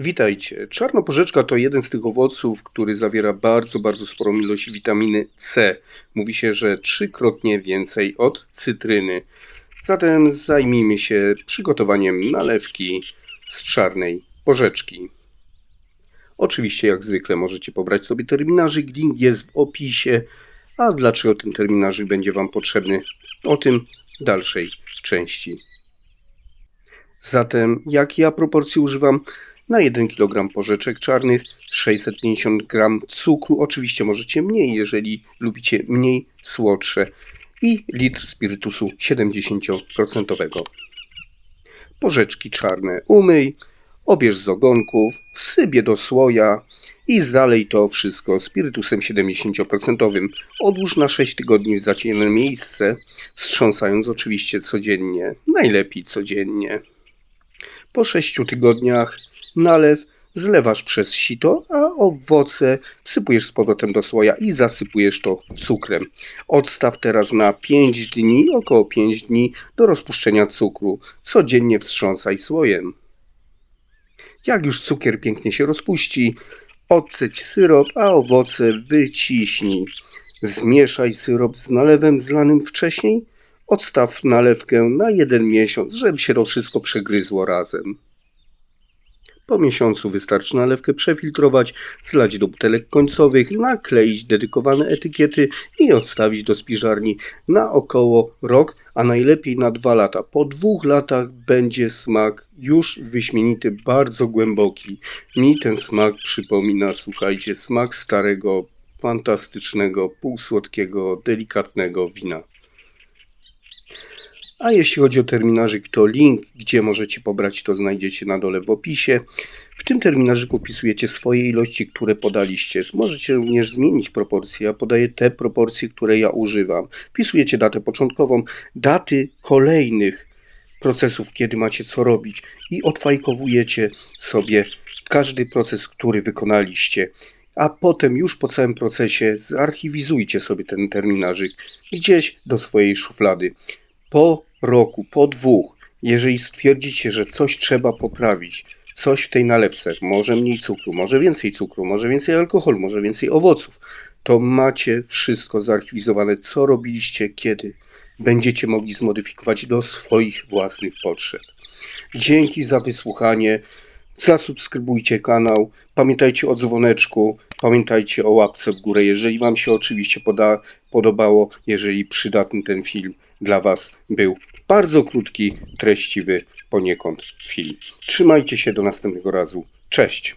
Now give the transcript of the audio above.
Witajcie. Czarnoporzeczka to jeden z tych owoców, który zawiera bardzo, bardzo sporą ilość witaminy C. Mówi się, że trzykrotnie więcej od cytryny. Zatem zajmijmy się przygotowaniem nalewki z czarnej porzeczki. Oczywiście, jak zwykle, możecie pobrać sobie terminarzyk, link jest w opisie. A dlaczego ten terminarzyk będzie Wam potrzebny? O tym w dalszej części. Zatem, jakie ja proporcje używam? Na 1 kg porzeczek czarnych 650 g cukru. Oczywiście możecie mniej, jeżeli lubicie mniej słodsze. I litr spirytusu 70%. Porzeczki czarne umyj, obierz z ogonków, wsypie do słoja i zalej to wszystko spirytusem 70%. Odłóż na 6 tygodni w zaciemne miejsce, wstrząsając oczywiście codziennie, najlepiej codziennie. Po 6 tygodniach nalew zlewasz przez sito, a owoce wsypujesz z powrotem do słoja i zasypujesz to cukrem. Odstaw teraz na 5 dni, około 5 dni do rozpuszczenia cukru. Codziennie wstrząsaj słojem. Jak już cukier pięknie się rozpuści, odceć syrop, a owoce wyciśnij. Zmieszaj syrop z nalewem zlanym wcześniej. Odstaw nalewkę na jeden miesiąc, żeby się to wszystko przegryzło razem. Po miesiącu wystarczy nalewkę przefiltrować, zlać do butelek końcowych, nakleić dedykowane etykiety i odstawić do spiżarni na około rok, a najlepiej na dwa lata. Po dwóch latach będzie smak już wyśmienity, bardzo głęboki. Mi ten smak przypomina, słuchajcie, smak starego, fantastycznego, półsłodkiego, delikatnego wina. A jeśli chodzi o terminarzyk, to link, gdzie możecie pobrać, to znajdziecie na dole w opisie. W tym terminarzyku wpisujecie swoje ilości, które podaliście. Możecie również zmienić proporcje. Ja podaję te proporcje, które ja używam. Wpisujecie datę początkową, daty kolejnych procesów, kiedy macie co robić i odfajkowujecie sobie każdy proces, który wykonaliście. A potem już po całym procesie zarchiwizujcie sobie ten terminarzyk gdzieś do swojej szuflady. Po roku, po dwóch, jeżeli stwierdzicie, że coś trzeba poprawić, coś w tej nalewce, może mniej cukru, może więcej cukru, może więcej alkoholu, może więcej owoców, to macie wszystko zarchiwizowane, co robiliście, kiedy będziecie mogli zmodyfikować do swoich własnych potrzeb. Dzięki za wysłuchanie. Zasubskrybujcie kanał, pamiętajcie o dzwoneczku, pamiętajcie o łapce w górę, jeżeli Wam się oczywiście poda, podobało, jeżeli przydatny ten film dla Was był. Bardzo krótki, treściwy poniekąd film. Trzymajcie się do następnego razu. Cześć!